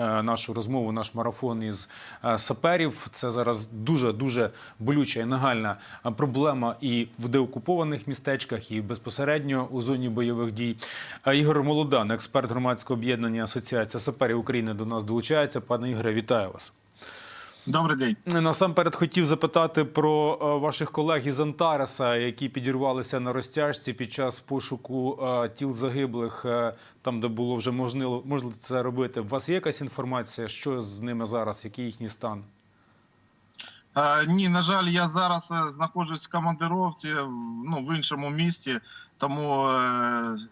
е, нашу розмову, наш марафон із е, саперів. Це зараз дуже дуже болюча і нагальна е, проблема і в деокупованих містечках, і безпосередньо у зоні бойових дій. Ігор Молодан, експерт громадського об'єднання Асоціація саперів України, до нас долучається. Пане Ігоре, вітаю вас. Добрий день. Насамперед хотів запитати про е, ваших колег із Антареса, які підірвалися на розтяжці під час пошуку е, тіл загиблих, е, там де було вже можливо, можливо це робити. У вас є якась інформація, що з ними зараз, який їхній стан? Ні, на жаль, я зараз знаходжусь в командировці ну, в іншому місті, тому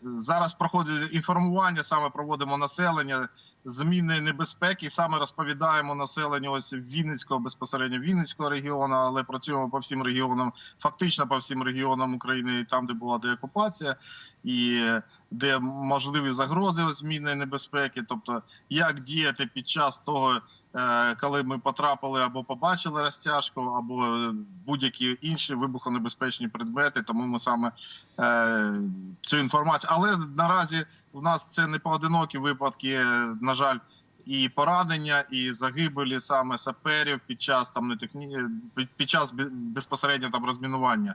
зараз проходить інформування, саме проводимо населення, зміни небезпеки, саме розповідаємо населенню ось Вінницького, безпосередньо Вінницького регіону, але працюємо по всім регіонам, фактично по всім регіонам України, там, де була деокупація, і де можливі загрози зміни небезпеки, тобто як діяти під час того. Е, коли ми потрапили або побачили розтяжку, або е, будь-які інші вибухонебезпечні предмети. Тому ми саме е, цю інформацію. Але наразі в нас це не поодинокі випадки. е, На жаль, і поранення, і загибелі саме саперів під час там не техні... під- під час бе- безпосередньо там розмінування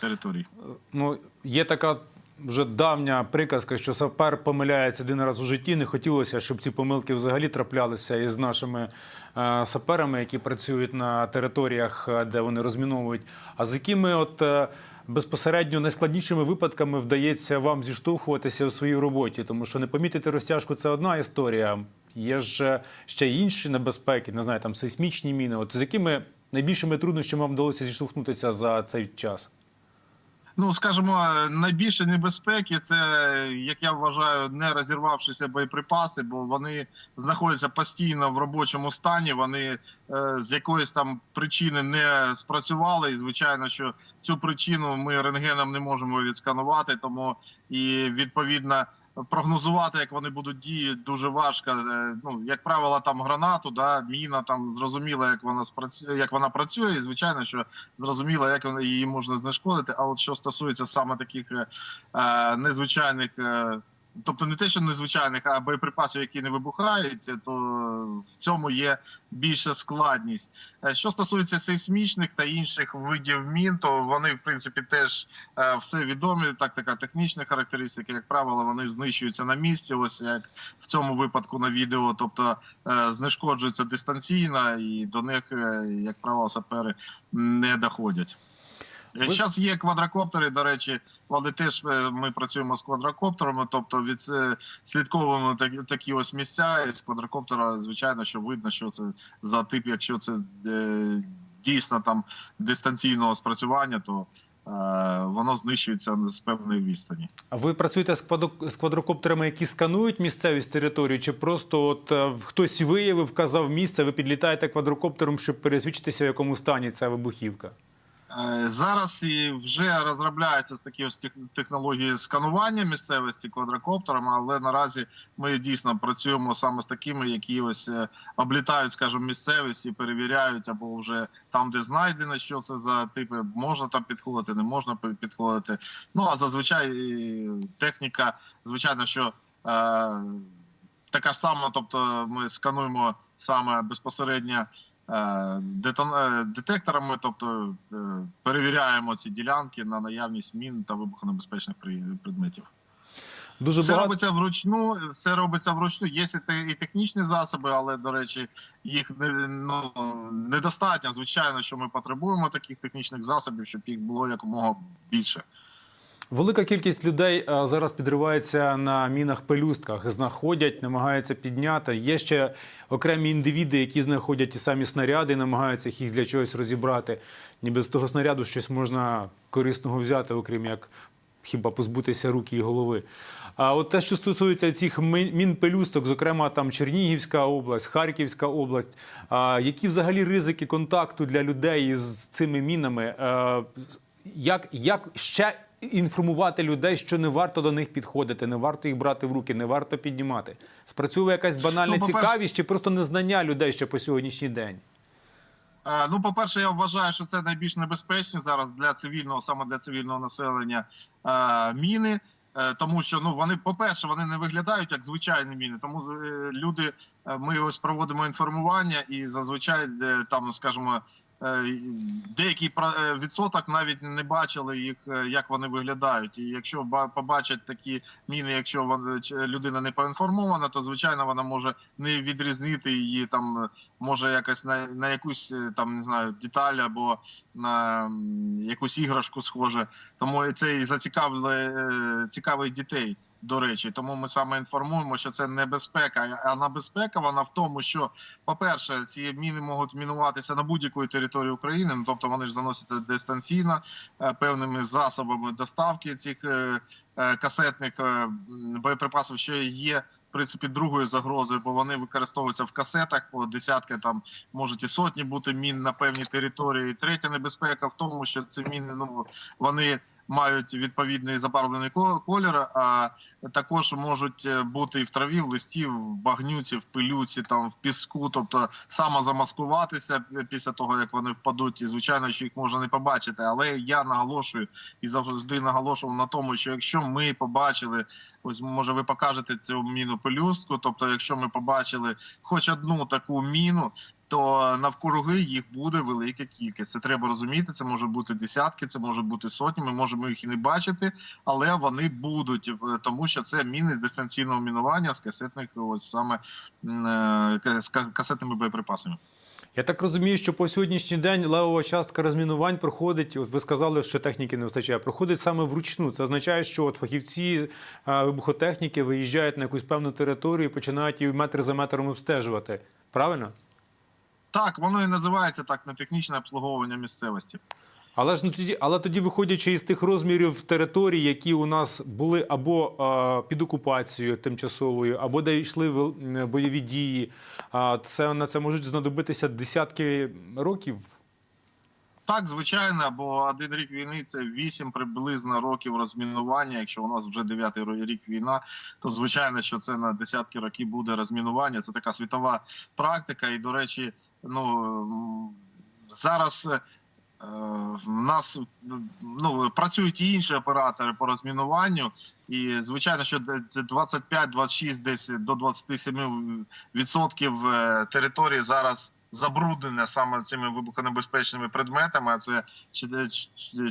територій. Ну, є така вже давня приказка, що сапер помиляється один раз у житті. Не хотілося, щоб ці помилки взагалі траплялися із нашими е, саперами, які працюють на територіях, е, де вони розміновують. А з якими от е, безпосередньо найскладнішими випадками вдається вам зіштовхуватися у своїй роботі? Тому що не помітити розтяжку це одна історія. Є ж ще інші небезпеки, не знаю, там сейсмічні міни. От з якими найбільшими труднощами вам вдалося зіштовхнутися за цей час? Ну, скажімо, найбільше небезпеки це, як я вважаю, не розірвавшися боєприпаси, бо вони знаходяться постійно в робочому стані. Вони е, з якоїсь там причини не спрацювали. І звичайно, що цю причину ми рентгеном не можемо відсканувати, тому і відповідно. Прогнозувати, як вони будуть діяти, дуже важко. Е, Ну, як правило, там гранату, да, міна там зрозуміло, як вона спрацює, як вона працює, і звичайно, що зрозуміло, як її можна знешкодити. А от що стосується саме таких е, е, незвичайних, е, тобто не те, що незвичайних, а боєприпасів, які не вибухають, то в цьому є більша складність. Е, Що стосується сейсмічних та інших видів мін, то вони в принципі теж е, все відомі. Так, така технічна характеристика. Як правило, вони знищуються на місці. Ось як в цьому випадку на відео, тобто е, знешкоджуються дистанційно, і до них, як правило, сапери не доходять. Зараз є квадрокоптери. До речі, але теж е, ми працюємо з квадрокоптерами, тобто від е, слідковуємо такі, такі ось місця. І з квадрокоптера, звичайно, що видно, що це за тип, якщо це е, дійсно там дистанційного спрацювання, то е, воно знищується з певної відстані. А ви працюєте з квадро- з квадрокоптерами, які сканують місцевість територію, чи просто от е, хтось виявив, вказав місце, ви підлітаєте квадрокоптером, щоб пересвідчитися, в якому стані ця вибухівка? Е, Зараз і вже розробляються такі ось технології сканування місцевості квадрокоптерами, але наразі ми дійсно працюємо саме з такими, які ось е, облітають, скажімо, місцевість і перевіряють, або вже там, де знайдено, що це за типи, можна там підходити, не можна підходити. Ну а зазвичай е, техніка, звичайно, що. Е, Така ж сама, тобто ми скануємо саме безпосередньо детекторами, тобто е, перевіряємо ці ділянки на наявність мін та вибухонебезпечних предметів. Дуже Все багато робиться вручну, все робиться вручну. Є і і технічні засоби, але до речі, їх не ну недостатньо. Звичайно, що ми потребуємо таких технічних засобів, щоб їх було якомога більше. Велика кількість людей е, зараз підривається на мінах пелюстках, знаходять, намагаються підняти. Є ще окремі індивіди, які знаходять ті самі снаряди, намагаються їх для чогось розібрати. Ніби з того снаряду щось можна корисного взяти, окрім як хіба позбутися руки і голови. А от те, що стосується цих мін- мін-пелюсток, зокрема там Чернігівська область, Харківська область, які взагалі ризики контакту для людей з цими мінами? Е, Як, як ще інформувати людей, що не варто до них підходити, не варто їх брати в руки, не варто піднімати? Спрацьовує якась банальна Ну, цікавість чи просто незнання людей ще по сьогоднішній день? Е, Ну, по-перше, я вважаю, що це найбільш небезпечні зараз для цивільного, саме для цивільного населення е, міни. Е, Тому що ну вони, по-перше, вони не виглядають як звичайні міни. Тому люди, ми ось проводимо інформування, і зазвичай там, скажімо, деякий про- е, відсоток навіть не бачили їх, е, як вони виглядають. І якщо ба- побачать такі міни, якщо людина не поінформована, то звичайно вона може не відрізнити її там, е, може якось на, на якусь е, там не знаю деталь або на якусь іграшку схоже. Тому це і зацікавили е, цікавить дітей. До речі, тому ми саме інформуємо, що це небезпека. А небезпека вона в тому, що, по-перше, ці міни можуть мінуватися на будь-якої території України. Ну тобто вони ж заносяться дистанційно е, певними засобами доставки цих е, е, касетних боєприпасів, що є. В принципі, другою загрозою, бо вони використовуються в касетах по десятки, там можуть і сотні бути мін на певній території. І третя небезпека в тому, що ці міни ну вони мають відповідний забарвлений ко- колір, а також можуть е, бути і в траві, в листі, в багнюці, в пилюці, там в піску, тобто самозамаскуватися після того, як вони впадуть, і звичайно, що їх можна не побачити. Але я наголошую і завжди наголошував на тому, що якщо ми побачили, ось може ви покажете цю міну пелюстку, тобто, якщо ми побачили хоч одну таку міну. То навкруги їх буде велика кількість. Це треба розуміти. Це може бути десятки, це може бути сотні. Ми можемо їх і не бачити, але вони будуть, е, тому що це міни з дистанційного мінування з касетних, ось саме е, з касетними боєприпасами. Я так розумію, що по сьогоднішній день левова частка розмінувань проходить. Ви сказали, що техніки не вистачає. Проходить саме вручну. Це означає, що от фахівці е, вибухотехніки виїжджають на якусь певну територію і починають її метр за метром обстежувати. Правильно? Так, воно і називається так на технічне обслуговування місцевості. Але ж ну тоді, але тоді, виходячи із тих розмірів територій, які у нас були або е, під окупацією тимчасовою, або де йшли м, бойові дії, а це на це можуть знадобитися десятки років. Так, звичайно, бо один рік війни це вісім приблизно років розмінування. Якщо у нас вже дев'ятий рік війна, то звичайно, що це на десятки років буде розмінування. Це така світова практика. І, до речі, ну зараз. е, В нас ну працюють і інші оператори по розмінуванню, і звичайно, що 25-26, десь до 27 відсотків е, території зараз забруднене саме цими вибухонебезпечними предметами. А це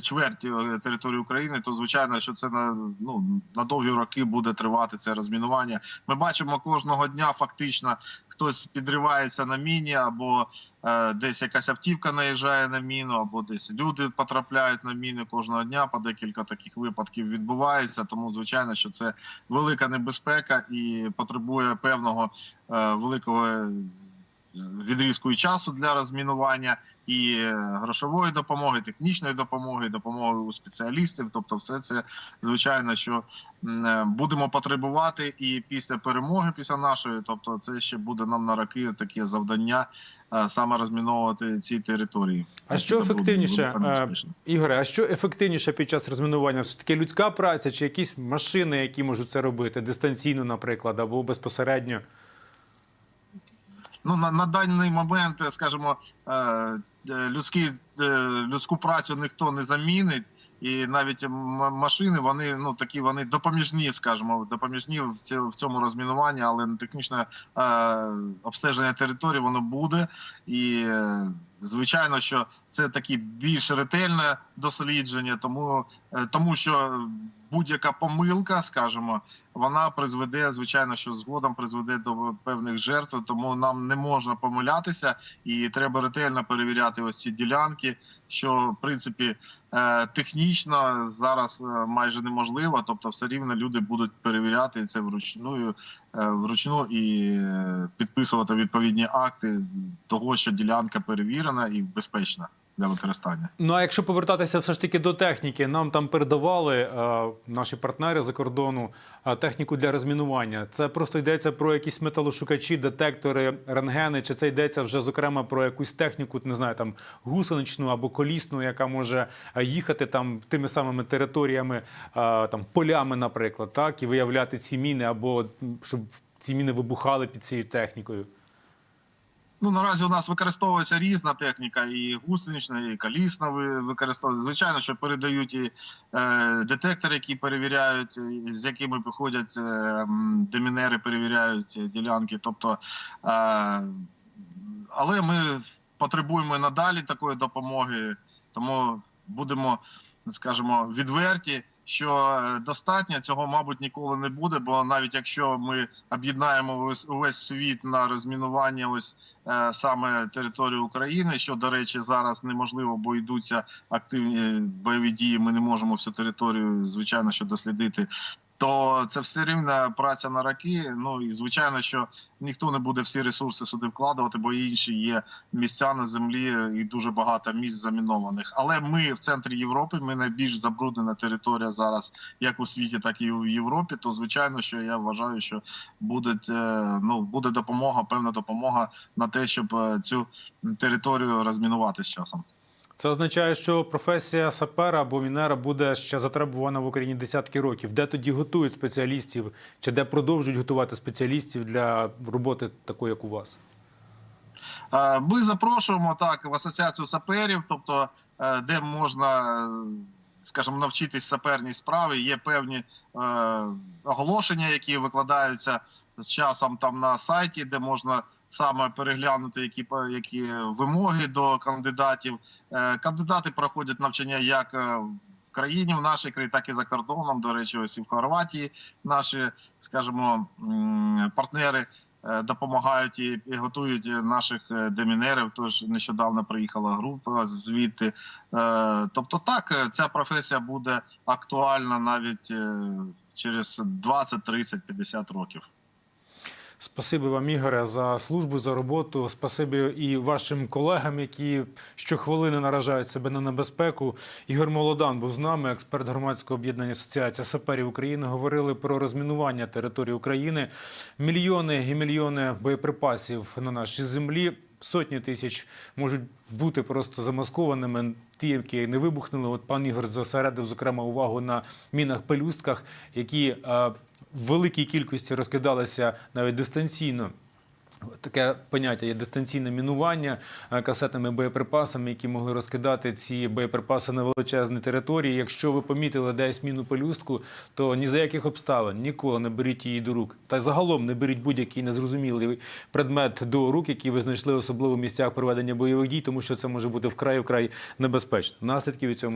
чверть е, території України. То звичайно, що це на ну на довгі роки буде тривати це розмінування. Ми бачимо кожного дня, фактично, хтось підривається на міні, або е, десь якась автівка наїжджає на міну, або десь люди потрапляють на міни кожного дня. По декілька таких випадків відбувається. Тому звичайно, що це велика небезпека і потребує певного е, великого відрізку і часу для розмінування. І е, грошової допомоги, технічної допомоги, допомоги у спеціалістів. Тобто, все це звичайно, що е, будемо потребувати і після перемоги, після нашої, тобто, це ще буде нам на роки таке завдання е, саме розміновувати ці території. А що ефективніше. Ігоре, а що ефективніше під час розмінування? Все таки людська праця чи якісь машини, які можуть це робити дистанційно, наприклад, або безпосередньо? Ну на, на даний момент, е, скажімо, е, е, людські, людську працю ніхто не замінить. І навіть машини, вони ну такі вони допоміжні, скажімо, допоміжні в цьому, розмінуванні, але технічне е, обстеження території воно буде. І звичайно, що це такі більш ретельне дослідження, тому, тому що будь-яка помилка, скажімо, вона призведе, звичайно, що згодом призведе до певних жертв, тому нам не можна помилятися, і треба ретельно перевіряти ось ці ділянки, що в принципі е, технічно зараз е, майже неможливо. Тобто, все рівно люди будуть перевіряти це вручну, е, вручну і підписувати відповідні акти того, що ділянка перевірена і безпечна для використання. Ну а якщо повертатися все ж таки до техніки, нам там передавали е, наші партнери за кордону е, техніку для розмінування. Це просто йдеться про якісь металошукачі, детектори, рентгени, чи це йдеться вже зокрема про якусь техніку, не знаю, там гусеничну або колісну, яка може е, їхати там тими самими територіями, е, там полями, наприклад, так і виявляти ці міни, або щоб ці міни вибухали під цією технікою. Ну наразі у нас використовується різна техніка, і гусенична, і колісна ви- використовується. Звичайно, що передають і е, детектори, які перевіряють, з якими приходять е, демінери, перевіряють ділянки. Тобто, е, але ми потребуємо і надалі такої допомоги, тому будемо, скажімо, відверті. Що е, достатньо цього, мабуть, ніколи не буде. Бо навіть якщо ми об'єднаємо увесь, світ на розмінування, ось е, саме території України, що до речі, зараз неможливо, бо йдуться активні бойові дії. Ми не можемо всю територію, звичайно, що дослідити. То це все рівна праця на роки. Ну і звичайно, що ніхто не буде всі ресурси сюди вкладувати, бо інші є місця на землі і дуже багато місць замінованих. Але ми в центрі Європи, ми найбільш забруднена територія зараз, як у світі, так і в Європі. То звичайно, що я вважаю, що буде ну буде допомога, певна допомога на те, щоб е, цю територію розмінувати з часом. Це означає, що професія сапера або мінера буде ще затребувана в Україні десятки років. Де тоді готують спеціалістів, чи де продовжують готувати спеціалістів для роботи такої, як у вас? Е, Ми запрошуємо так в асоціацію саперів, тобто е, де можна, е, скажімо, навчитись саперній справі. Є певні оголошення, які викладаються з часом там на сайті, де можна саме переглянути, які які вимоги до кандидатів. Е, Кандидати проходять навчання як е, в країні, в нашій країні, так і за кордоном. До речі, ось і в Хорватії наші, скажімо, партнери е, допомагають і, готують наших демінерів. Тож нещодавно приїхала група звідти. Тобто, так ця професія буде актуальна навіть через 20, 30, 50 років. Спасибі вам, Ігоре, за службу, за роботу. Спасибі і вашим колегам, які щохвилини наражають себе на небезпеку. Ігор Молодан був з нами, експерт громадського об'єднання Асоціація саперів України. Говорили про розмінування території України. Мільйони і мільйони боєприпасів на нашій землі. Сотні тисяч можуть бути просто замаскованими. Ті, які не вибухнули. От пан Ігор зосередив зокрема увагу на мінах пелюстках, які е, в великій кількості розкидалися навіть дистанційно. Таке поняття є дистанційне мінування е, касетними боєприпасами, які могли розкидати ці боєприпаси на величезні території. Якщо ви помітили десь міну пелюстку, то ні за яких обставин ніколи не беріть її до рук. Та загалом не беріть будь-який незрозумілий предмет до рук, який ви знайшли особливо в місцях проведення бойових дій, тому що це може бути вкрай вкрай небезпечно. Наслідки від цього